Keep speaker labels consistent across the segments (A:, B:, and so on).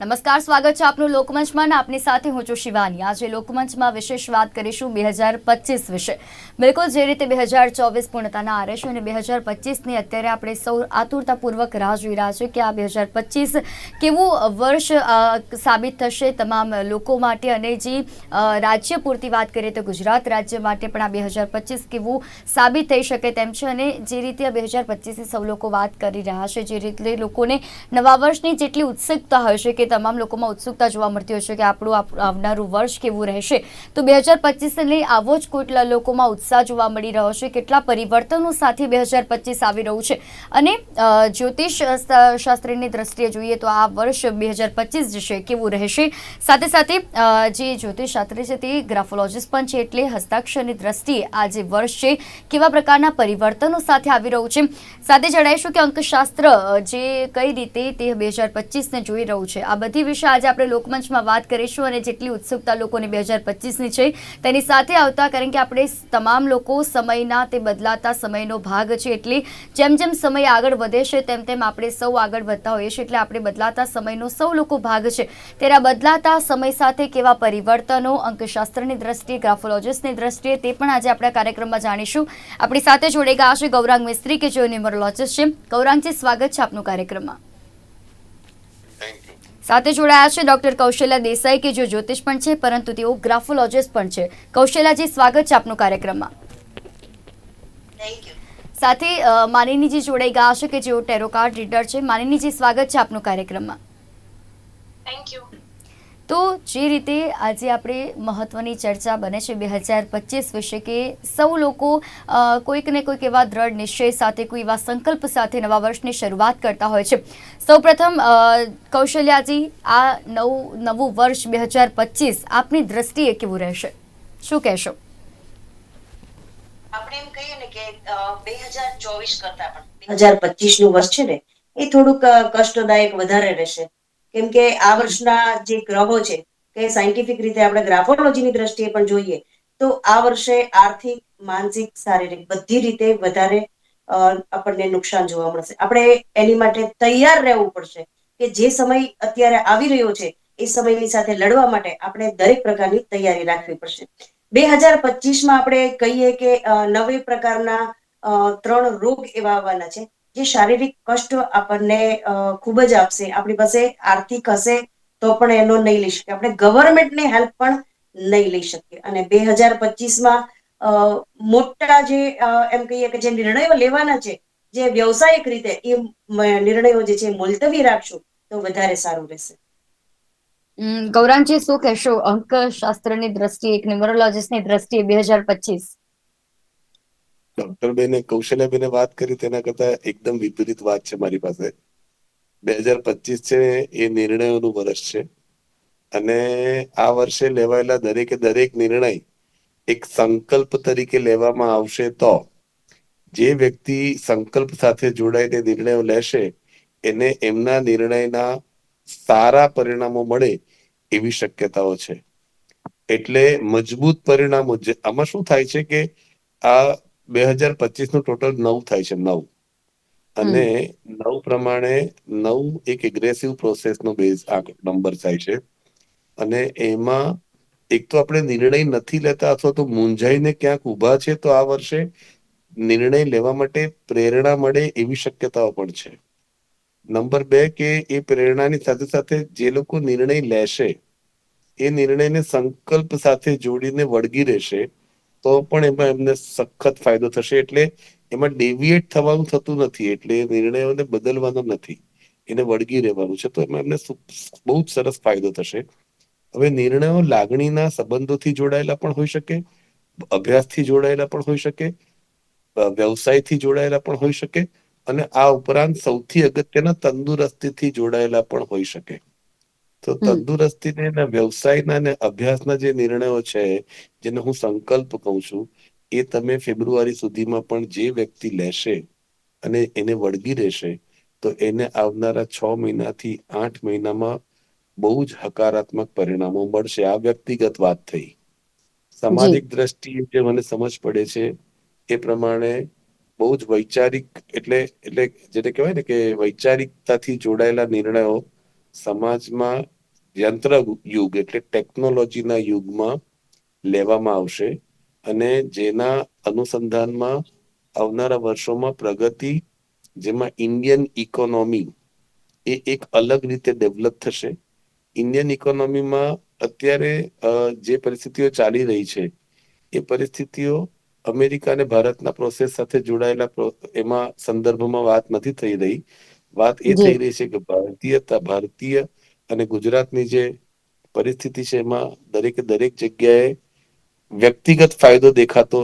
A: નમસ્કાર, સ્વાગત છે આપનું લોકમંચમાં આપની સાથે હું છું શિવાની. આજે લોકમંચમાં વિશેષ વાત કરીશું બે હજાર પચીસ વિશે. બિલકુલ જે રીતે બે હજાર ચોવીસ પૂર્ણતાના આરે છે અને બે હજાર પચીસની અત્યારે આપણે સૌ આતુરતાપૂર્વક રાહ જોઈ રહ્યા છે કે આ બે હજાર પચીસ કેવું વર્ષ સાબિત થશે તમામ લોકો માટે અને જે રાજ્ય પૂરતી વાત કરીએ તો ગુજરાત રાજ્ય માટે પણ આ બે હજાર પચીસ કેવું સાબિત થઈ શકે તેમ છે અને જે રીતે આ બે હજાર પચીસની સૌ લોકો વાત કરી રહ્યા છે, જે રીતે લોકોને નવા વર્ષની જેટલી ઉત્સુકતા હશે કે તમામ લોકોમાં ઉત્સુકતા જોવા મળતી હશે કે આપણું આવનારું વર્ષ કેવું રહેશે. તો બે હજાર પચીસને આવો જ કેટલા લોકોમાં ઉત્સાહ જોવા મળી રહ્યો છે. કેટલા પરિવર્તનો સાથે બે હજાર પચીસ આવી રહ્યું છે. અને જ્યોતિષ શાસ્ત્રીની દ્રષ્ટિએ જોઈએ તો આ વર્ષ બે હજાર પચીસ જે છે કેવું રહેશે? સાથે સાથે જે જ્યોતિષ શાસ્ત્રી છે તે ગ્રાફોલોજીસ્ટ પણ છે એટલે હસ્તાક્ષરની દ્રષ્ટિએ આ જે વર્ષ છે કેવા પ્રકારના પરિવર્તનો સાથે આવી રહ્યું છે. સાથે જણાવીશું કે અંકશાસ્ત્ર જે કઈ રીતે તે બે હજાર પચીસને જોઈ રહ્યું છે. આ બધી વિશે આજે આપણે લોકમંચમાં વાત કરીશું અને જેટલી ઉત્સુકતા લોકોને બે હજાર પચીસની છે, તેની સાથે આવતા કારણ કે આપણે તમામ લોકો સમયના તે બદલાતા સમયનો ભાગ છે એટલે જેમ જેમ સમય આગળ વધે છે, તેમ તેમ આપણે સૌ આગળ વધતા હોઈએ છીએ, એટલે આપણે બદલાતા સમયનો સૌ લોકો ભાગ છે. ત્યારે બદલાતા સમય સાથે કેવા પરિવર્તનો, અંકશાસ્ત્રની દ્રષ્ટિએ, ગ્રાફોલોજીસ્ટની દ્રષ્ટિએ, તે પણ આજે આપણા કાર્યક્રમમાં જાણીશું. આપણી સાથે જોડે ગયા છે ગૌરાંગ મિસ્ત્રી કે જેઓ ન્યુમરોલોજીસ્ટ છે. ગૌરાંગજી, સ્વાગત છે આપનું કાર્યક્રમમાં. સાથે જોડાયા છે ડોક્ટર કૌશલ્યા દેસાઈ કે જે જ્યોતિષ પણ છે પરંતુ તેઓ ગ્રાફોલોજીસ્ટ પણ છે. કૌશલ્યાજી સ્વાગત છે આપનું કાર્યક્રમમાં. સાથે માનીનીજી જોડાઈ ગયા છે કે જેઓ ટેરોકાર્ડ રીડર છે. માનીનીજી સ્વાગત છે આપનું કાર્યક્રમમાં.
B: થેન્ક યુ
A: તો જે રીતે આજે આપણે મહત્વની ચર્ચા બને છે બે હજાર પચીસ વિશે કે સૌ લોકો અ, કોઈક ને કોઈક એવા દ્રઢ નિશ્ચય સાથે કોઈ એવા સંકલ્પ સાથે નવા વર્ષની શરૂઆત કરતા હોય છે. સૌપ્રથમ અ, કૌશલ્યાજી આ નવું નવું વર્ષ બે હજાર પચીસ આપની દ્રષ્ટિએ કેવું રહેશે? શું કહેશો?
B: આપણે એમ કહીએ ને કે બે હજાર ચોવીસ કરતા પણ બે હજાર પચીસનું વર્ષ છે ને એ થોડુંક કષ્ટદાયક વધારે રહેશે. કેમ કે આ વર્ષના જે ગ્રહો છે, કે સાયન્ટિફિક રીતે આપણે ગ્રાફોલોજીની દ્રષ્ટિએ પણ જોઈએ, તો આ વર્ષે આર્થિક, માનસિક, શારીરિક બધી રીતે વધારે આપણને નુકસાન જોવા મળશે. આપણે એની માટે તૈયાર રહેવું પડશે કે જે સમય અત્યારે આવી રહ્યો છે, એ સમયની સાથે લડવા માટે આપણે દરેક પ્રકારની તૈયારી રાખવી પડશે. બે હજાર પચીસમાં આપણે કહીએ કે નવે પ્રકારના ત્રણ રોગ એવા આવવાના છે. જે શારીરિક કષ્ટ આપણને ખૂબ જ આપશે. આપણી પાસે આર્થિક હશે તો પણ એનો નહીં લઈ શકીએ આપણે ગવર્મેન્ટની હેલ્પ પણ નહીં લઈ શકીએ. અને બે હજાર પચીસમાં મોટા જે એમ કહીએ કે જે નિર્ણયો લેવાના છે, જે વ્યવસાયિક રીતે એ નિર્ણયો જે છે મુલતવી રાખશું તો વધારે સારું રહેશે.
A: ગૌરાંગજી શું કહેશો? અંકશાસ્ત્રની દ્રષ્ટિએ, એક ન્યુમરોલોજીસ્ટની દ્રષ્ટિએ બે હજાર પચીસ.
C: ડોક્ટર બેને કૌશલ્યાબેને વાત કરી, તેના કરતા એકદમ વિપરીત વાત છે મારી પાસે. બે હજાર પચીસ છે, એ નિર્ણયોનું વર્ષ છે. અને આ વર્ષે લેવાયેલા દરેકે દરેક નિર્ણય એક સંકલ્પ તરીકે લેવામાં આવશે તો જે વ્યક્તિ સંકલ્પ સાથે જોડાઈને નિર્ણયો લેશે, એને એમના નિર્ણયના સારા પરિણામો મળે એવી શક્યતાઓ છે. એટલે મજબૂત પરિણામો આમાં શું થાય છે કે આ બે હજાર પચીસનું ટોટલ નવ થાય છે નવ. અને નવ પ્રમાણે નવ એક એગ્રેસિવ પ્રોસેસ નો બેઝ આ નંબર થાય છે. અને એમાં એક તો આપણે નિર્ણય નથી લેતા અથવા તો મૂંઝાઈને ક્યાંક ઊભા છે તો આ વર્ષે નિર્ણય લેવા માટે પ્રેરણા મળે એવી શક્યતાઓ પણ છે. નંબર બે કે એ પ્રેરણાની સાથે સાથે જે લોકો નિર્ણય લેશે એ નિર્ણયને સંકલ્પ સાથે જોડીને વળગી રહેશે તો પણ એમાં એમને સખત ફાયદો થશે એટલે એમાં ડેવિએટ થવાનું થતું નથી, એટલે નિર્ણયોને બદલવાનો નથી. એને વળગી રહેવાનું છે, તો એમાં એમને બહુ જ સરસ ફાયદો થશે. હવે નિર્ણયો લાગણીના સંબંધોથી જોડાયેલા પણ હોઈ શકે, અભ્યાસથી જોડાયેલા પણ હોઈ શકે વ્યવસાયથી જોડાયેલા પણ હોઈ શકે, અને આ ઉપરાંત સૌથી અગત્યના તંદુરસ્તીથી જોડાયેલા પણ હોઈ શકે. તો
A: તંદુરસ્તી
C: તંદુરસ્તીને અને વ્યવસાયના અને અભ્યાસના જે નિર્ણયો છે જેને હું સંકલ્પ કહું છું એ તમે ફેબ્રુઆરી સુધીમાં પણ જે વ્યક્તિ લેશે અને એને વળગી રહેશે તો એને આવનારા છ મહિનાથી આઠ મહિનામાં બહુ જ હકારાત્મક પરિણામો મળશે. આ વ્યક્તિગત વાત થઈ. સામાજિક દ્રષ્ટિએ જે મને સમજ પડે છે એ પ્રમાણે બહુ જ વૈચારિક એટલે એટલે જેને કહેવાય ને કે વૈચારિકતાથી જોડાયેલા નિર્ણયો સમાજમાં યંત્ર યુગ એટલે ટેકનોલોજીના યુગમાં લેવામાં આવશે અને જેના અનુસંધાનમાં આવનારા વર્ષોમાં પ્રગતિ, જેમાં ઇન્ડિયન ઇકોનોમી એ એક અલગ રીતે ડેવલપ થશે. ઇન્ડિયન ઇકોનોમીમાં અત્યારે જે પરિસ્થિતિઓ ચાલી રહી છે, એ પરિસ્થિતિઓ અમેરિકા અને ભારતના પ્રોસેસ સાથે જોડાયેલા એમાં સંદર્ભમાં વાત નથી થઈ રહી. વાત એ થઈ રહી છે કે ભારતીયતા ભારતીય અને ગુજરાતની જે પરિસ્થિતિ છે એમાં દરેકે દરેક જગ્યાએ વ્યક્તિગત ફાયદો દેખાતો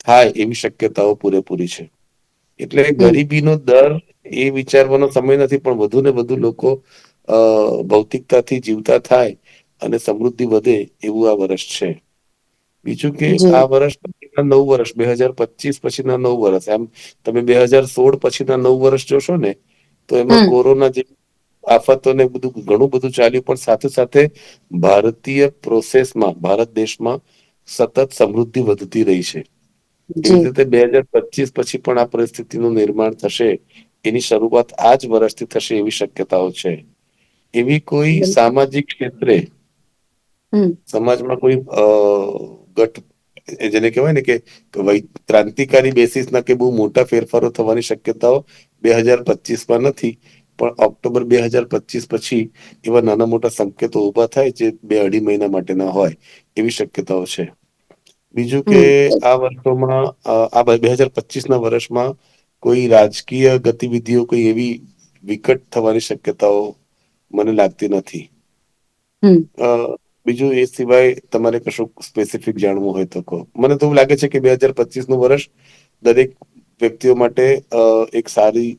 C: થાય એવી શક્યતાઓ પૂરેપૂરી છે. એટલે ગરીબીનો દર એ વિચારવાનો સમય નથી પણ વધુ ને વધુ લોકો ભૌતિકતાથી જીવતા થાય અને સમૃદ્ધિ વધે એવું આ વર્ષ છે. બીજું કે આ વર્ષ પછીના નવ વર્ષ બે હજાર પચીસ પછીના નવ વર્ષ. એમ તમે બે હજાર સોળ પછીના નવ વર્ષ જોશો ને તો એમાં કોરોના જે આફતો ને બધું ઘણું બધું ચાલ્યું પણ સાથે સાથે ભારતીય પ્રોસેસમાં ભારત દેશમાં સતત સમૃદ્ધિ વધતી રહી છે. એવી રીતે બે હજાર પચીસ પછી પણ આ પરિસ્થિતિનું નિર્માણ થશે એની શરૂઆત આ જ વર્ષથી થશે એવી શક્યતાઓ છે. એવી કોઈ સામાજિક ક્ષેત્રે સમાજમાં કોઈ ગટ જેને કહેવાય ને કે ક્રાંતિકારી બેસિસના કે બહુ મોટા ફેરફારો થવાની શક્યતાઓ બે હજાર પચીસમાં નથી. પણ ઓક્ટોબર બે હજાર પચીસ પછી એવા નાના મોટા સંકેતો ઊભા થાય જે બે અઢી મહિના માટેના હોય એવી શક્યતાઓ છે. બીજું કે આ વર્ષોમાં આ બે હજાર પચીસ ના વર્ષમાં કોઈ રાજકીય ગતિવિધિઓ કોઈ એવી વિકટ થવાની શક્યતાઓ મને લાગતી નથી. બીજું એ સિવાય તમારે કશું સ્પેસિફિક જાણવું હોય તો કહો. મને તો એવું લાગે છે કે બે હજાર પચીસનું વર્ષ દરેક વ્યક્તિઓ માટે એક સારી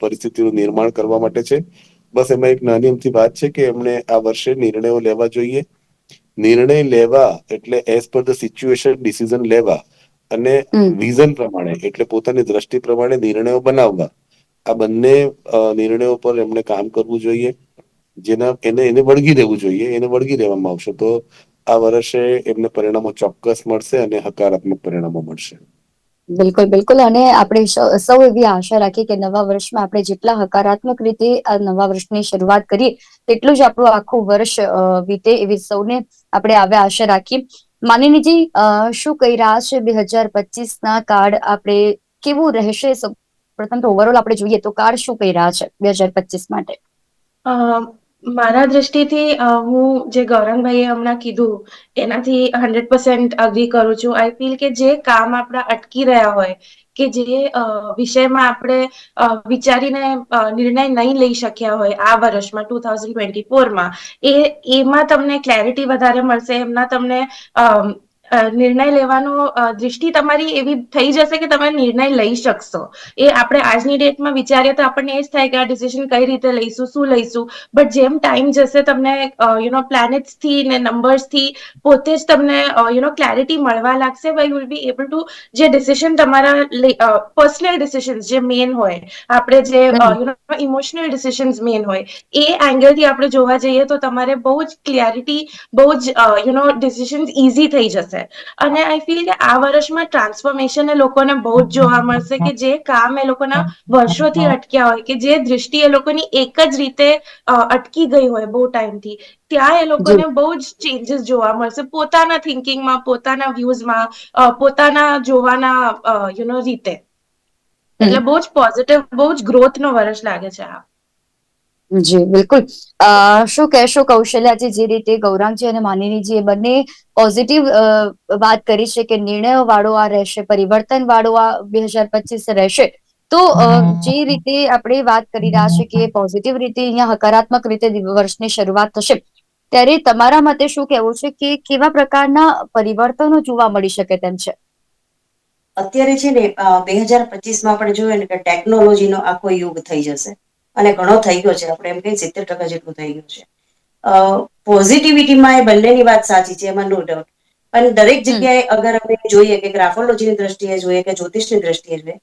C: પરિસ્થિતિનું નિર્માણ કરવા માટે છે. બસ એમાં એક નાની અમથી વાત છે કે એમણે આ વર્ષે નિર્ણયો લેવા જોઈએ. નિર્ણય લેવા એટલે as per the situation decision લેવા અને વિઝન પ્રમાણે એટલે પોતાની દ્રષ્ટિ પ્રમાણે નિર્ણયો બનાવવા. આ બંને નિર્ણયો પર એમણે કામ કરવું જોઈએ. જેના એને એને વળગી રહેવું જોઈએ એને વળગી રહેવામાં આવશે. તો આ વર્ષે એમને પરિણામો ચોક્કસ મળશે અને હકારાત્મક પરિણામો મળશે.
A: બિલકુલ બિલકુલ. અને આપણે સૌ- એવી આશા રાખીએ કે નવા વર્ષમાં આપણે જેટલા હકારાત્મક રીતે આ નવા વર્ષની શરૂઆત કરીએ તેટલું જ આપણું આખું વર્ષ વીતે એવી સૌને આપણે આવે આશા રાખીએ. માનીનીજી શું કહી રહ્યા છે બે હજાર પચીસ ના કાર્ડ આપણે કેવું રહેશે? સૌ- પ્રથમ તો ઓવરઓલ આપણે જોઈએ તો કાર્ડ શું કહી રહ્યા છે બે હજાર પચીસ માટે?
D: અ, મારા દ્રષ્ટિથી હું જે ગૌરંગભાઈએ હમણાં કીધું, એનાથી હંડ્રેડ પર્સન્ટ અગ્રી કરું છું. આઈ ફીલ કે જે કામ આપણા અટકી રહ્યા હોય, કે જે વિષયમાં આપણે વિચારીને નિર્ણય નહીં લઈ શક્યા હોય આ વર્ષમાં, ટુ થાઉઝન્ડ ટ્વેન્ટી ફોરમાં, એ, એમાં તમને ક્લેરિટી વધારે મળશે, એમના તમને નિર્ણય લેવાનો દૃષ્ટિ તમારી એવી થઈ જશે કે તમે નિર્ણય લઈ શકશો. એ આપણે આજની ડેટમાં વિચારીએ તો આપણને એ જ થાય કે આ ડિસિઝન કઈ રીતે લઈશું શું લઈશું. બટ જેમ ટાઈમ જશે તમને યુ નો પ્લેનેટ્સથી ને નંબર્સથી પોતે જ તમને યુ નો ક્લેરિટી મળવા લાગશે. You will be able to જે ડિસિઝન તમારા પર્સનલ ડિસિઝન જે મેન હોય આપણે જે you know emotional decisions main હોય એ એંગલથી આપણે જોવા જઈએ તો તમારે બહુ જ ક્લેરિટી બહુ જ યુ નો ડિસિઝન ઇઝી થઈ જશે. અને આઈ ફીલ કે આ વર્ષમાં ટ્રાન્સફોર્મેશન એ લોકોને બહુ જ જોવા મળશે કે જે કામ એ લોકોના વર્ષોથી અટક્યા હોય કે જે દ્રષ્ટિ એ લોકોની એક જ રીતે અટકી ગઈ હોય બહુ ટાઈમથી. ત્યાં એ લોકોને બહુ જ ચેન્જીસ જોવા મળશે. પોતાના થિંકિંગમાં પોતાના વ્યૂઝમાં પોતાના જોવાના યુ નો રીતે. એટલે બહુ જ પોઝિટિવ બહુ જ ગ્રોથ નો વર્ષ લાગે છે આ.
A: જી, બિલકુલ. શું કહેશો કૌશલ્યાજી, જે રીતે ગૌરાંગજી અને માનીનીજી એ બંને પોઝિટિવ વાત કરી છે કે નિર્ણયો વાળો આ રહેશે, પરિવર્તન વાળો આ બે હજાર પચીસ રહેશે, તો જે રીતે આપણે વાત કરી રહ્યા છે કે પોઝિટિવ રીતે અહીંયા હકારાત્મક રીતે વર્ષની શરૂઆત થશે, ત્યારે તમારા મતે શું કહેવું છે કે કેવા પ્રકારના પરિવર્તનો જોવા મળી શકે તેમ છે?
B: અત્યારે છે ને બે હજાર પચીસમાં આપણે ને કે ટેકનોલોજીનો આખો યુગ થઈ જશે. અને ઘણો થઈ ગયો છે. આપણે એમ કહીએ સિત્તેર ટકા જેટલું થઈ ગયું છે. પોઝિટિવિટીમાં એ બંનેની વાત સાચી છે એમાં નો ડાઉટ પણ દરેક જગ્યાએ અગર આપણે જોઈએ કે ગ્રાફોલોજીની દ્રષ્ટિએ જોઈએ કે જ્યોતિષની દ્રષ્ટિએ જોઈએ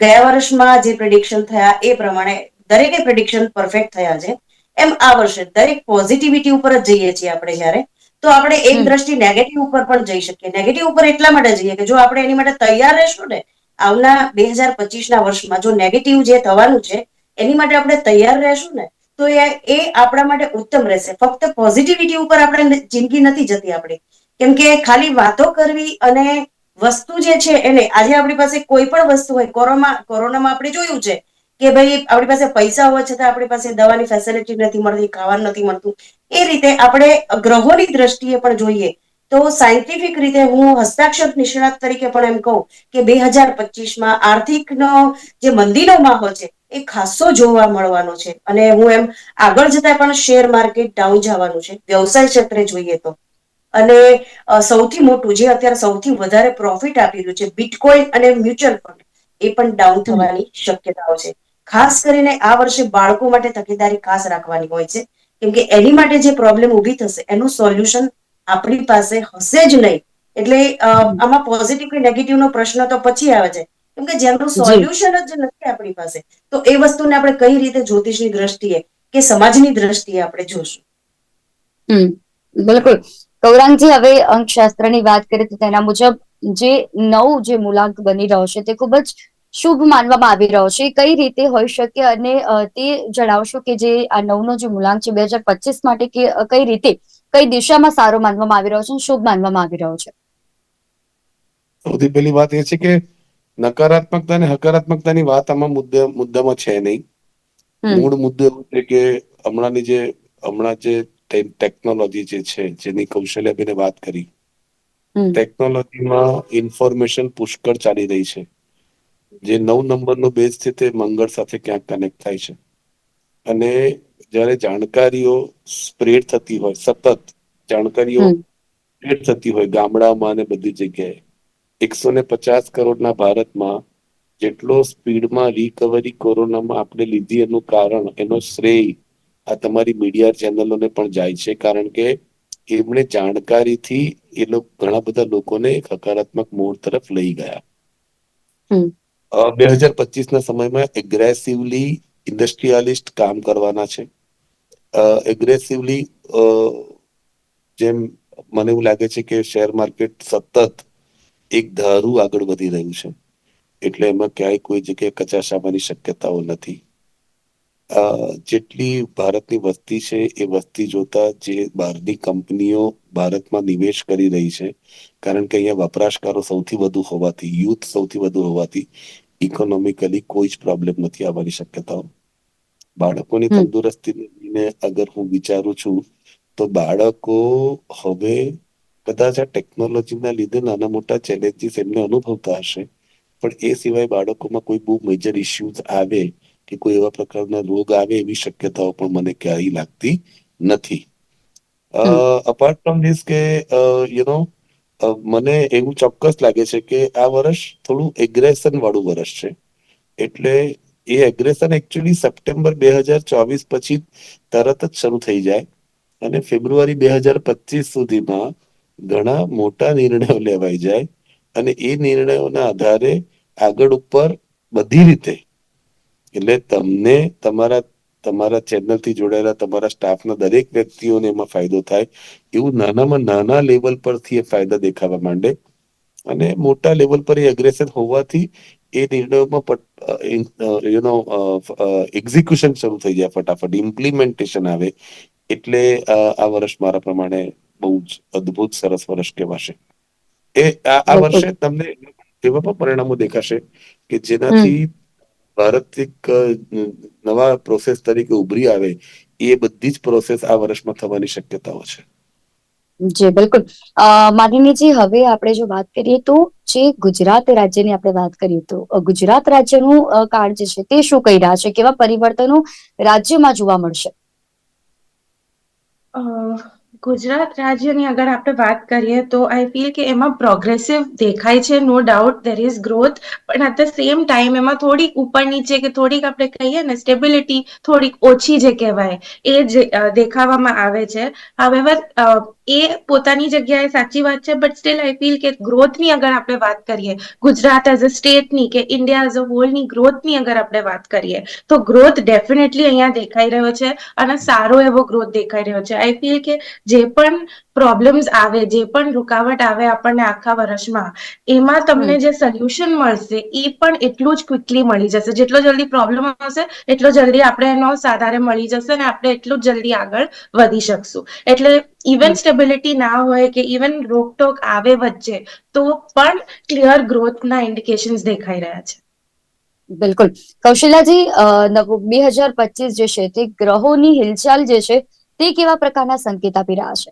B: ગયા વર્ષમાં જે પ્રિડિક્શન થયા એ પ્રમાણે દરેકે પ્રિડિક્શન પરફેક્ટ થયા છે. એમ આ વર્ષે દરેક પોઝિટિવિટી ઉપર જ જઈએ છીએ આપણે જ્યારે તો આપણે એક દ્રષ્ટિ નેગેટિવ ઉપર પણ જઈ શકીએ. નેગેટિવ ઉપર એટલા માટે જઈએ કે જો આપણે એની માટે તૈયાર રહેશું ને આવના બે હજાર પચીસ ના વર્ષમાં જો નેગેટિવ જે થવાનું છે એની માટે આપણે તૈયાર રહેશું ને, તો એ આપણા માટે ઉત્તમ રહેશે. ફક્ત પોઝિટિવિટી ઉપર આપણે જિંદગી નથી જતી આપણે. કેમ કે ખાલી વાતો કરવી અને વસ્તુ જે છે એને, આજે આપણી પાસે કોઈ પણ વસ્તુ હોય, કોરોના, કોરોનામાં આપણે જોયું છે કે ભાઈ આપણી પાસે પૈસા હોવા છતાં આપણી પાસે દવાની ફેસિલિટી નથી મળતી, ખાવાનું નથી મળતું. એ રીતે આપણે ગ્રહોની દ્રષ્ટિએ પણ જોઈએ તો સાયન્ટિફિક રીતે હું હસ્તાક્ષર નિષ્ણાત તરીકે પણ એમ કહું કે બે હજાર પચીસમાં આર્થિકનો જે મંદીનો માહોલ છે એ ખાસો જોવા મળવાનો છે. અને હું એમ આગળ જતા પણ શેર માર્કેટ ડાઉન જવાનું છે. વ્યવસાય ક્ષેત્રે જોઈએ તો. અને સૌથી મોટું જે અત્યારે સૌથી વધારે પ્રોફિટ આપી રહ્યું છે બિટકોઇન અને મ્યુચ્યુઅલ ફંડ એ પણ ડાઉન થવાની શક્યતાઓ છે. ખાસ કરીને આ વર્ષે બાળકો માટે તકેદારી ખાસ રાખવાની હોય છે. કેમ કે એની માટે જે પ્રોબ્લેમ ઊભી થશે એનું સોલ્યુશન આપણી પાસે હશે જ નહીં. એટલે આમાં પોઝિટિવ કે નેગેટિવ નો પ્રશ્ન તો પછી આવે છે. કેમ કે જેમનું. સોલ્યુશન જ નથી આપણી પાસે. તો એ વસ્તુને આપણે કઈ રીતે જ્યોતિષની દ્રષ્ટિએ કે સમાજની દ્રષ્ટિએ આપણે જોશું?
A: હમ. બિલકુલ. ગૌરાંગજી હવે અંકશાસ્ત્રની વાત કરીએ તો તેના મુજબ જે નવ જે મૂલાંક બની રહ્યો છે તે ખૂબ જ શુભ માનવામાં આવી રહ્યો છે. કઈ રીતે હોઈ શકે અને તે જણાવશો કે જે આ નવનો જે મૂલાંક છે બે હજાર પચીસ માટે કે કઈ રીતે કઈ દિશામાં સારો માનવામાં આવી રહ્યો છે શુભ માનવામાં આવી રહ્યો છે?
C: સૌથી પહેલી વાત એ છે કે નકારાત્મકતા અને હકારાત્મકતાની વાત આમાં મુદ્દે મુદ્દામાં છે નહીં. મૂળ મુદ્દો એવો છે કે હમણાંની જે હમણાં જે ટેકનોલોજી જે છે જેની કૌશલ્યાબેને વાત કરી. ટેકનોલોજીમાં ઇન્ફોર્મેશન પુષ્કળ ચાલી રહી છે. જે નવ નંબરનો બેઝ છે તે મંગળ સાથે ક્યાંક કનેક્ટ થાય છે. અને જ્યારે જાણકારીઓ સ્પ્રેડ થતી હોય સતત જાણકારીઓ સ્પ્રેડ થતી હોય ગામડામાં અને બધી જગ્યાએ એકસો ને પચાસ કરોડના ભારતમાં જેટલો સ્પીડમાં રિકવરી કોરોનામાં આપણે લીધી એનું કારણ એનો શ્રેય આ તમારી મીડિયા ચેનલોને પણ જાય છે. કારણ કે એમણે જાણકારીથી એ લોકો ઘણા બધા લોકોને એક હકારાત્મક મોડ તરફ લઈ ગયા.
A: હમ.
C: બે હજાર પચીસ ના સમયમાં એગ્રેસિવલી ઇન્ડસ્ટ્રીયાલિસ્ટ કામ કરવાના છે. એગ્રેસિવલી જેમ મને એવું લાગે છે કે શેર માર્કેટ સતત એક ધારું આગળ વધી રહ્યું છે. એટલે એમાં ક્યાંય કોઈ જગ્યાએ કચાશ આવવાની શક્યતાઓ નથી. જેટલી ભારતની વસ્તી છે એ વસ્તી જોતા જે બહારની કંપનીઓ ભારતમાં નિવેશ કરી રહી છે કારણ કે અહીંયા વપરાશકારો સૌથી વધુ હોવાથી યુથ સૌથી વધુ હોવાથી ઇકોનોમિકલી કોઈ જ પ્રોબ્લેમ નથી આવવાની શક્યતાઓ. બાળકોની. તંદુરસ્તીને અગર હું વિચારું છું તો બાળકો હવે કદાચ આ ટેકનોલોજીના લીધે નાના મોટા ચેલેન્જીસ એમને અનુભવતા હશે. પણ એ સિવાય બાળકોમાં કોઈ બહુ મેજર ઇસ્યુઝ આવે કે કોઈ એવા પ્રકારના રોગ આવે એવી શક્યતાઓ પણ મને ક્યારેય લાગતી નથી. અપાર્ટ ફ્રોમ ધીસ કે યુ નો મને એવું ચોક્કસ લાગે છે કે આ વર્ષ થોડું એગ્રેશન વાળું વર્ષ છે. એટલે એ એગ્રેશન એકચ્યુઅલી સપ્ટેમ્બર બે હજાર ચોવીસ પછી તરત જ શરૂ થઈ જાય. અને ફેબ્રુઆરી બે હજાર પચીસ સુધીમાં ઘણા મોટા નિર્ણયો લેવાઈ જાય અને એ નિર્ણયોના આધારે આગળ ઉપર બધી રીતે એટલે તમને તમારા તમારા ચેનલથી જોડાયેલા તમારા સ્ટાફના દરેક વ્યક્તિઓને એમાં ફાયદો થાય એવું નાનામાં નાના લેવલ પરથી એ ફાયદા દેખાવા માંડે. અને મોટા લેવલ પર એ અગ્રેસર હોવાથી એ નિર્ણયોમાં યુ નો એક્ઝિક્યુશન શરૂ થઈ જાય ફટાફટ ઇમ્પ્લિમેન્ટેશન આવે. એટલે આ વર્ષ મારા પ્રમાણે બહુ જ અદભુત સરસ વર્ષ કહેવાશે. એ આ વર્ષે તમને એવા પણ પરિણામો દેખાશે કે જેનાથી ભારત એક નવા પ્રોસેસ તરીકે ઉભરી આવે એ બધી જ પ્રોસેસ આ વર્ષમાં થવાની શક્યતાઓ છે.
A: જી બિલકુલ. માલિનીજી હવે આપણે જો વાત કરીએ તો જે ગુજરાત રાજ્યની આપણે વાત કરીએ તો ગુજરાત રાજ્યનું કાર્ડ જે છે તે શું કહી રહ્યા છે? કેવા પરિવર્તનો રાજ્યમાં જોવા મળશે?
D: અ, ગુજરાત રાજ્યની અગર આપણે વાત કરીએ તો આઈ ફીલ કે એમાં પ્રોગ્રેસિવ દેખાય છે no doubt there is growth પણ એટ ધ સેમ ટાઈમ એમાં થોડીક ઉપર નીચે કે થોડીક આપણે કહીએ ને સ્ટેબિલિટી થોડીક ઓછી જે કહેવાય, એ જ દેખાવામાં આવે છે. હાવેવર એ પોતાની જગ્યાએ સાચી વાત છે બટ સ્ટીલ આઈ ફીલ કે ગ્રોથની અગર આપણે વાત કરીએ, ગુજરાત એઝ અ સ્ટેટની કે ઇન્ડિયા એઝ અ હોલની ગ્રોથની અગર આપણે વાત કરીએ, તો ગ્રોથ ડેફિનેટલી અહીંયા દેખાઈ રહ્યો છે અને સારો એવો ગ્રોથ દેખાઈ રહ્યો છે. આઈ ફીલ કે જે પણ પ્રોબ્લેમ્સ આવે જે પણ રૂકાવટ આવે આપણને આખા વર્ષમાં એમાં તમને જે સોલ્યુશન મળશે એ પણ એટલું જ ક્વિકલી મળી જશે. જેટલો જલ્દી પ્રોબ્લેમ આવશે એટલો જલ્દી આપણે એનો સાધારે મળી જશે અને આપણે એટલું જ જલ્દી આગળ વધી શકશું. એટલે ઇવન સ્ટેબિલિટી ના હોય કે ઇવન રોકટોક આવે વચ્ચે તો પણ ક્લિયર ગ્રોથના ઇન્ડિકેશન્સ દેખાઈ રહ્યા છે.
A: બિલકુલ. કૌશલ્યાજી બે હજાર પચીસ જે છે તે ગ્રહોની હિલચાલ જે છે તે કેવા પ્રકારના સંકેત આપી રહ્યા છે?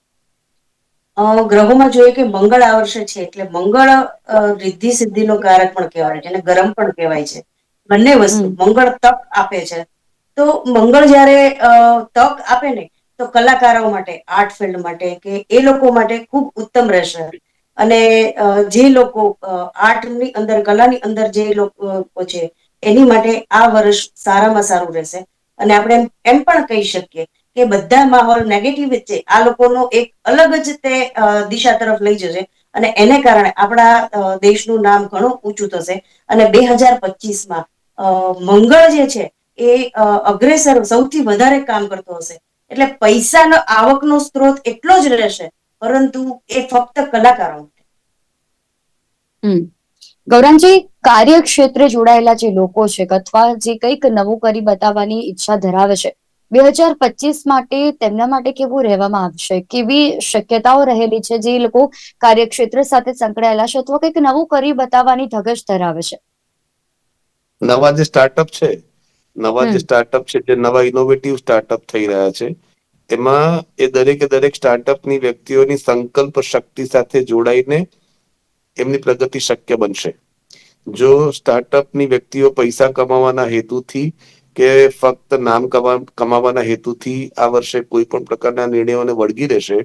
B: અ, ગ્રહોમાં જોઈએ કે મંગળ આ વર્ષે છે એટલે મંગળ રિદ્ધિ રિદ્ધિ સિદ્ધિનો કારક પણ કહેવાય છે અને ગરમ પણ કહેવાય છે. બંને વસ્તુ મંગળ તક આપે છે. તો મંગળ જ્યારે તક આપે ને તો કલાકારો માટે આર્ટ ફિલ્ડ માટે કે એ લોકો માટે ખૂબ ઉત્તમ રહેશે. અને જે લોકો આર્ટની અંદર કલાની અંદર જે લોકો છે એની માટે આ વર્ષ સારામાં સારું રહેશે. અને આપણે એમ પણ કહી શકીએ કે બધા માહોલ નેગેટિવ છે, આ લોકોનો એક અલગ જ તે દિશા તરફ લઈ જશે અને એને કારણે આપણા દેશનું નામ ઘણું ઊંચું થશે. અને બે હજાર પચીસમાં મંગળ જે છે એ અગ્રેસર સૌથી વધારે કામ કરતો હશે. એટલે પૈસાનો, આવકનો સ્ત્રોત એટલો જ રહેશે, પરંતુ એ ફક્ત કલાકારો માટે.
A: ગૌરાંગજી કાર્યક્ષેત્રે જોડાયેલા જે લોકો છે, અથવા જે કંઈક નવું કરી બતાવવાની ઈચ્છા ધરાવે છે બે હજાર પચીસ માટે તેમના માટે કેવું રહેવામાં આવશે? કેવી શક્યતાઓ રહેલી છે જે લોકો કાર્યક્ષેત્ર સાથે સંકળાયેલા છે? અથવા કંઈક નવું કરી બતાવવાની ધગશ ધરાવે છે?
C: નવા જે સ્ટાર્ટઅપ છે નવા જે સ્ટાર્ટઅપ છે જે નવા ઇનોવેટિવ સ્ટાર્ટઅપ થઈ રહ્યા છે એમાં એ દરેકે દરેક સ્ટાર્ટઅપની વ્યક્તિઓની સંકલ્પ શક્તિ સાથે જોડાઈને એમની પ્રગતિ શક્ય બનશે. જો સ્ટાર્ટઅપની વ્યક્તિઓ પૈસા કમાવાના હેતુથી કે ફક્ત નામ કમા- કમાવાના હેતુથી આ વર્ષે કોઈ પણ પ્રકારના નિર્ણયોને વળગી રહેશે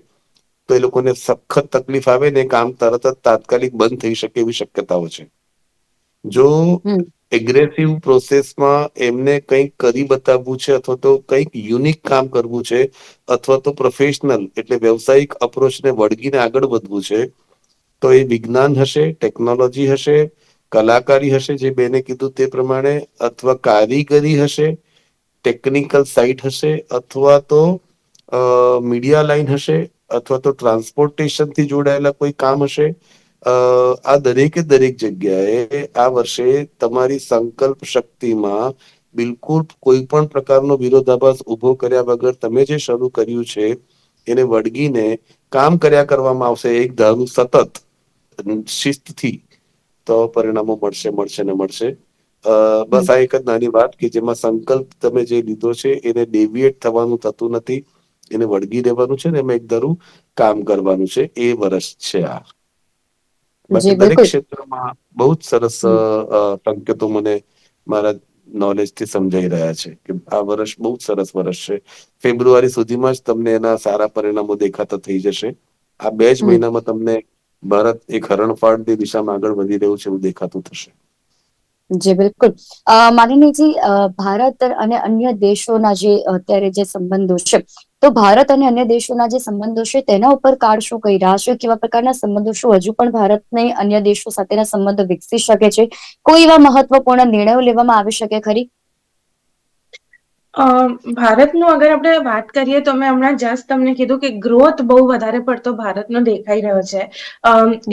C: તો એ લોકોને સખત તકલીફ આવે ને કામ તરત જ તાત્કાલિક બંધ થઈ શકે એવી શક્યતાઓ છે જો. એગ્રેસિવ પ્રોસેસમાં એમને કંઈક કરી બતાવવું છે અથવા તો કંઈક યુનિક કામ કરવું છે અથવા તો પ્રોફેશનલ એટલે વ્યવસાયિક અપ્રોચને વળગીને આગળ વધવું છે તો એ વિજ્ઞાન હશે ટેકનોલોજી હશે કલાકારી હશે જે બેને કીધું તે પ્રમાણે, અથવા કારીગરી હશે ટેકનિકલ સાઇટ હશે, અથવા તો મીડિયા લાઈન હશે, અથવા તો ટ્રાન્સપોર્ટેશનથી જોડાયેલા કોઈ કામ હશે આ દરેકે દરેક જગ્યાએ આ વર્ષે તમારી સંકલ્પ શક્તિમાં બિલકુલ કોઈ પણ પ્રકારનો વિરોધાભાસ ઊભો કર્યા વગર તમે જે શરૂ કર્યું છે, એને વળગીને કામ કર્યા કરવામાં આવશે, એક ધારું સતત, શિસ્તથી. તો પરિણામો મળશે મળશે ને મળશે. બસ આ એક જ નાની વાત કે જેમાં સંકલ્પ તમે જે લીધો છે એને ડેવિએટ થવાનું થતું નથી. એને વળગી રહેવાનું છે ને એમાં એક ધારું કામ કરવાનું છે. એ વર્ષ છે આ. બાકી દરેક ક્ષેત્રમાં બહુ જ સરસ સંકેતો મને મારા નોલેજથી સમજાઈ રહ્યા છે કે આ વર્ષ બહુ જ સરસ વર્ષ છે. ફેબ્રુઆરી સુધીમાં જ તમને એના સારા પરિણામો દેખાતા થઈ જશે. આ બે જ મહિનામાં તમને ભારત એક હરણફાળની દિશામાં આગળ વધી રહ્યું છે એવું દેખાતું થશે.
A: જી બિલકુલ. અ, ભારત અને અન્ય દેશોના જે અત્યારે જે સંબંધો છે તો ભારત અને અન્ય દેશોના જે સંબંધો છે તેના ઉપર કાળ શું કહી રહ્યા છે? કેવા પ્રકારના સંબંધો શું હજુ પણ ભારતને અન્ય દેશો સાથેના સંબંધો વિકસી શકે છે? કોઈ એવા મહત્વપૂર્ણ નિર્ણયો લેવામાં આવી શકે ખરી?
D: અ, ભારતનું અગર આપણે વાત કરીએ તો મેં હમણાં જસ્ટ તમને કીધું કે ગ્રોથ બહુ વધારે પડતો ભારતનો દેખાઈ રહ્યો છે.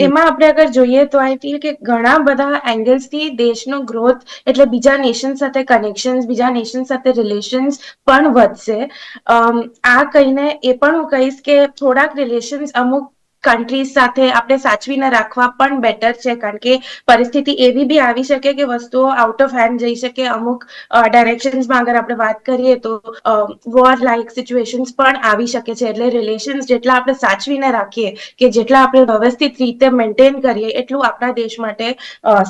D: એમાં આપણે અગર જોઈએ તો આઈ ફીલ કે ઘણા બધા એંગલ્સથી દેશનો ગ્રોથ એટલે બીજા નેશન સાથે કનેક્શન્સ બીજા નેશન સાથે રિલેશન્સ પણ વધશે. આ કહીને એ પણ હું કહીશ કે થોડાક રિલેશન્સ અમુક કન્ટ્રીઝ સાથે આપણે સાચવીને રાખવા પણ બેટર છે, કારણ કે પરિસ્થિતિ એવી બી આવી શકે કે વસ્તુઓ આઉટ ઓફ હેન્ડ જઈ શકે. અમુક ડાયરેક્શન્સમાં અગર આપણે વાત કરીએ તો વોર લાઇક સિચ્યુએશન્સ પણ આવી શકે છે. એટલે રિલેશન્સ જેટલા આપણે સાચવીને રાખીએ કે જેટલા આપણે વ્યવસ્થિત રીતે મેન્ટેન કરીએ, એટલું આપણા દેશ માટે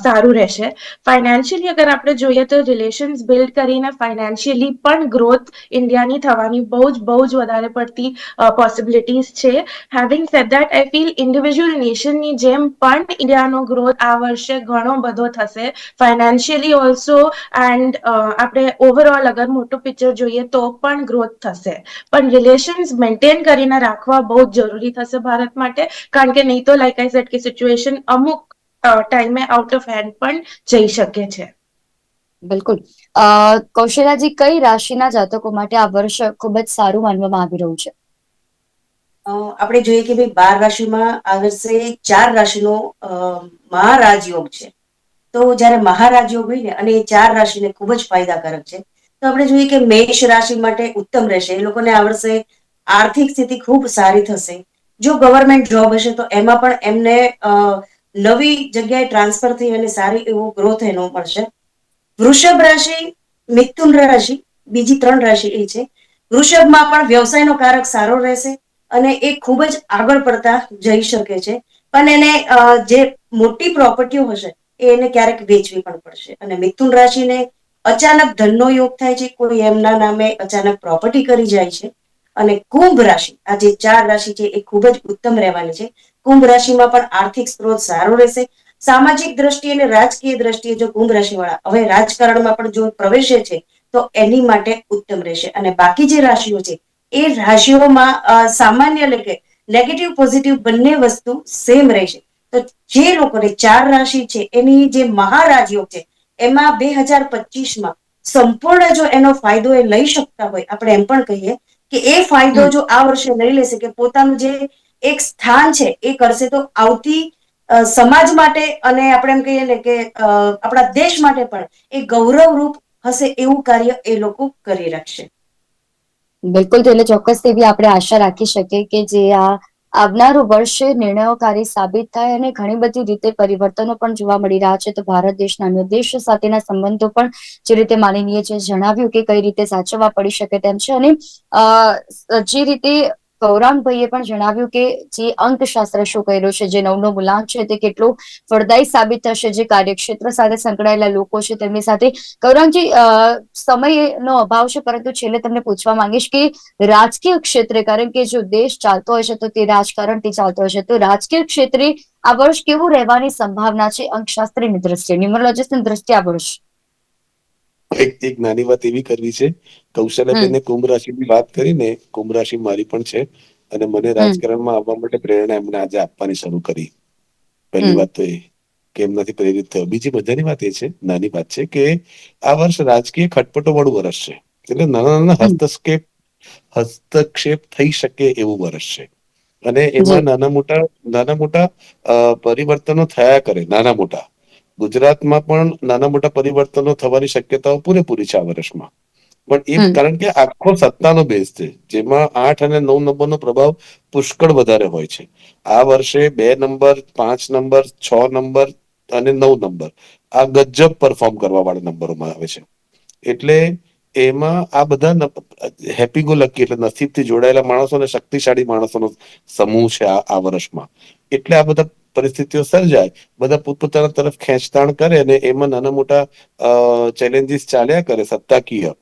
D: સારું રહેશે. ફાઇનાન્શિયલી અગર આપણે જોઈએ તો રિલેશન્સ બિલ્ડ કરીને ફાઇનાન્શિયલી પણ ગ્રોથ ઇન્ડિયાની થવાની બહુ જ બહુ જ વધારે પડતી પોસિબિલિટીઝ છે. Having said that I feel individual નેશનની જેમ પણ ઇન્ડિયાનો ગ્રોથ આ વર્ષે ઘણો બધો થશે. ફાઇનાન્શિયલી ઓલ્સો એન્ડ આપણે ઓવરઓલ અગર મોટું પિક્ચર જોઈએ તો પણ ગ્રોથ થશે. પણ રિલેશન્સ મેન્ટેન કરીને રાખવા બહુ જરૂરી થશે ભારત માટે. કારણ કે નહીં તો લાઈક આઈ સેટ કે સિચ્યુએશન અમુક ટાઈમે આઉટ ઓફ હેન્ડ પણ જઈ શકે છે.
A: બિલકુલ. કૌશલ્યાજી કઈ રાશિના જાતકો માટે આ વર્ષ ખૂબ જ સારું માનવામાં આવી રહ્યું છે?
B: આપણે જોઈએ કે ભાઈ બાર રાશિમાં આ વર્ષે ચાર રાશિનો અ, મહારાજયોગ છે. તો જ્યારે મહારાજયોગ હોય ને અને એ ચાર રાશિને ખૂબ જ ફાયદાકારક છે. તો આપણે જોઈએ કે મેષ રાશિ માટે ઉત્તમ રહેશે. એ લોકોને આ વર્ષે આર્થિક સ્થિતિ ખૂબ સારી થશે. જો ગવર્મેન્ટ જોબ હશે તો એમાં પણ એમને નવી જગ્યાએ ટ્રાન્સફર થઈ અને સારી એવો ગ્રોથ એનો મળશે. વૃષભ રાશિ મિથુન રાશિ બીજી ત્રણ રાશિ એ છે. વૃષભમાં પણ વ્યવસાયનો કારક સારો રહેશે. અને એ ખૂબ જ આગળ પડતા જઈ શકે છે. પણ એને જે મોટી પ્રોપર્ટીઓ હશે, એ એને ક્યારેક વેચવી પણ પડશે. અને મિથુન રાશિને અચાનક ધનનો યોગ થાય છે, કોઈ એમના નામે અચાનક પ્રોપર્ટી કરી જાય છે. અને કુંભ રાશિ, આ જે ચાર રાશિ છે, એ ખૂબ જ ઉત્તમ રહેવાની છે. કુંભ રાશિમાં પણ આર્થિક સ્ત્રોત સારો રહેશે. સામાજિક દ્રષ્ટિએ અને રાજકીય દ્રષ્ટિએ જો કુંભ રાશિવાળા, હવે રાજકારણમાં પણ જો પ્રવેશે છે, તો એની માટે ઉત્તમ રહેશે. અને બાકી જે રાશિઓ છે એ રાશિઓમાં સામાન્ય એટલે કે નેગેટિવ પોઝિટિવ બંને વસ્તુ સેમ રહેશે. તો જે લોકોને ચાર રાશિ છે એની જે મહારાજયોગ છે એમાં બે હજાર પચીસમાં સંપૂર્ણ જો એનો ફાયદો એ લઈ શકતા હોય આપણે એમ પણ કહીએ કે એ ફાયદો જો આ વર્ષે લઈ લેશે કે પોતાનું જે એક સ્થાન છે એ કરશે તો આવતી સમાજ માટે અને આપણે એમ કહીએ ને કે આપણા દેશ માટે પણ એ ગૌરવરૂપ હશે એવું કાર્ય એ લોકો કરી રાખશે.
A: બિલકુલ એટલે ચોક્કસ એવી આપણે આશા રાખી શકીએ કે જે આ આવનારું વર્ષે નિર્ણયોકારી સાબિત થાય અને ઘણી બધી રીતે પરિવર્તનો પણ જોવા મળી રહ્યા છે. તો ભારત દેશના અન્ય દેશો સાથેના સંબંધો પણ જે રીતે માનનીય છે, જણાવ્યું કે કઈ રીતે સાચવવા પડી શકે તેમ છે. અને જે રીતે ગૌરાંગભાઈએ પણ જણાવ્યું કે જે અંકશાસ્ત્ર શું કર્યું છે, જે નવનો મૂલાંક છે, તે કેટલું ફળદાયી સાબિત થશે, જે કાર્યક્ષેત્ર સાથે સંકળાયેલા લોકો છે, તેમની સાથે. ગૌરાંગજી સમયનો અભાવ છે, પરંતુ છેલ્લે તમને પૂછવા માંગીશ કે રાજકીય ક્ષેત્રે, કારણ કે જો દેશ ચાલતો હોય છે, તો તે રાજકારણથી ચાલતો હોય છે. તો રાજકીય ક્ષેત્રે આ વર્ષ કેવું રહેવાની સંભાવના છે, અંકશાસ્ત્રીની દ્રષ્ટિએ? ન્યુમરોલોજીસ્ટની દ્રષ્ટિએ આ વર્ષ?
C: એક એક નાની વાત એવી કરવી છે. કૌશલ્યાબેને કુંભ રાશિની વાત કરીને કુંભ રાશિ મારી પણ છે અને મને રાજકારણમાં આવવા માટે પ્રેરણા એમને આજે આપવાની શરૂ કરી. પહેલી વાત તો એ કે એમનાથી પ્રેરિત થયો. બીજી મજાની વાત એ છે નાની વાત છે કે આ વર્ષ રાજકીય ખટપટો વાળું વર્ષ છે. એટલે નાના નાના હસ્તક્ષેપ હસ્તક્ષેપ થઈ શકે એવું વર્ષ છે. અને એમાં નાના મોટા નાના મોટા પરિવર્તનો થયા કરે નાના મોટા. ગુજરાતમાં પણ નાના મોટા પરિવર્તનો થવાની શક્યતાઓ પૂરેપૂરી છે આ વર્ષમાં. પણ એ કારણ કે આખો સત્તાનો બેઝ છે જેમાં આઠ અને નવ નંબરનો પ્રભાવ પુષ્કળ વધારે હોય છે. આ વર્ષે બે નંબર પાંચ નંબર છ નંબર અને નવ નંબર આ ગજબ પરફોર્મ કરવા વાળા નંબરોમાં આવે છે. એટલે એમાં આ બધા હેપી ગો લકી એટલે નસીબથી જોડાયેલા માણસો અને શક્તિશાળી માણસોનો સમૂહ છે આ આ વર્ષમાં. એટલે આ બધા પરિસ્થિતિઓ સર્જાય. બધા પોતપોતાના તરફ ખેંચતાણ કરે અને એમાં નાના મોટા ચેલેન્જીસ ચાલ્યા કરે સત્તાકીય.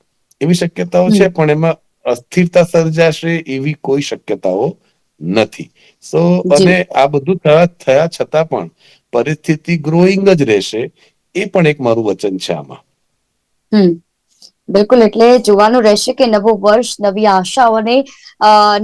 C: એવી શક્યતાઓ છે પણ એમાં અસ્થિરતા સર્જાશે એવી કોઈ શક્યતાઓ નથી. સો અને આ બધું થયા છતાં પણ પરિસ્થિતિ ગ્રોઈંગ જ રહેશે એ પણ એક મારું વચન છે આમાં.
A: હમ. બિલકુલ, એટલે જોવાનું રહેશે કે નવું વર્ષ, નવી આશાઓને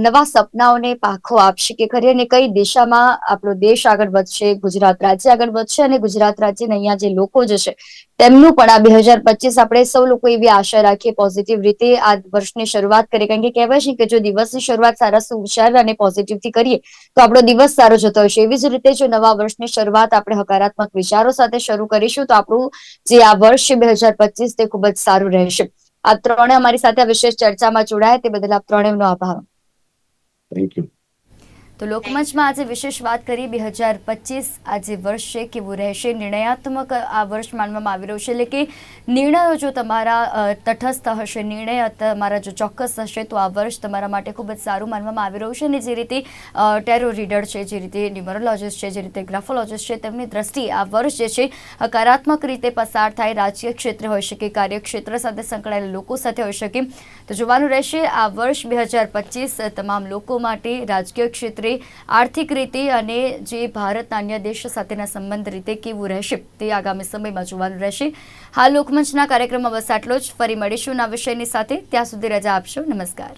A: નવા સપનાઓને પાખો આપશે કે ખરી અને કઈ દિશામાં આપણો દેશ આગળ વધશે, ગુજરાત રાજ્ય આગળ વધશે અને ગુજરાત રાજ્યના અહીંયા જે લોકો જશે તેમનું પણ આ બે હજાર પચીસ આપણે સૌ લોકો એવી આશા રાખીએ પોઝિટિવ રીતે આ વર્ષની શરૂઆત કરીએ. કારણ કે કહેવાય છે કે જો દિવસની શરૂઆત સારા સુવિચાર અને પોઝિટિવથી કરીએ, તો આપણો દિવસ સારો જતો હશે એવી જ રીતે જો નવા વર્ષની શરૂઆત આપણે હકારાત્મક વિચારો સાથે શરૂ કરીશું, તો આપણું જે આ વર્ષ છે બે હજાર પચીસ તે ખૂબ જ સારું રહેશે. આ ત્રણે અમારી સાથે વિશેષ ચર્ચામાં જોડાયા, તે બદલ આપ ત્રણેયનો આભાર.
C: થેન્ક યુ
A: તો લોકમંચમાં આજે વિશેષ વાત કરી બે હજાર પચીસ આજે વર્ષ છે કેવું રહેશે નિર્ણયાત્મક આ વર્ષ માનવામાં આવી રહ્યું છે. એટલે કે નિર્ણયો જો તમારા તટસ્થ હશે, નિર્ણય તમારા જો ચોક્કસ હશે, તો આ વર્ષ તમારા માટે ખૂબ જ સારું માનવામાં આવી રહ્યું છે. અને જે રીતે ટેરો રીડર છે, જે રીતે ન્યુમરોલોજિસ્ટ છે, જે રીતે ગ્રાફોલોજિસ્ટ છે, તેમની દ્રષ્ટિએ આ વર્ષ જે છે, હકારાત્મક રીતે પસાર થાય રાજકીય ક્ષેત્ર હોઈ શકે, કાર્યક્ષેત્ર સાથે સંકળાયેલા લોકો સાથે હોઈ શકે. તો જોવાનું રહેશે આ વર્ષ બે હજાર તમામ લોકો માટે રાજકીય ક્ષેત્રે આર્થિક રીતે અને જે ભારતના અન્ય દેશ સાથેના સંબંધ રીતે કેવું રહેશે તે આગામી સમયમાં જોવાનું રહેશે. હાલ લોકમંચના કાર્યક્રમમાં બસ આટલો જ. ફરી મળીશું ના વિષયની સાથે. ત્યાં સુધી રજા આપશો. નમસ્કાર.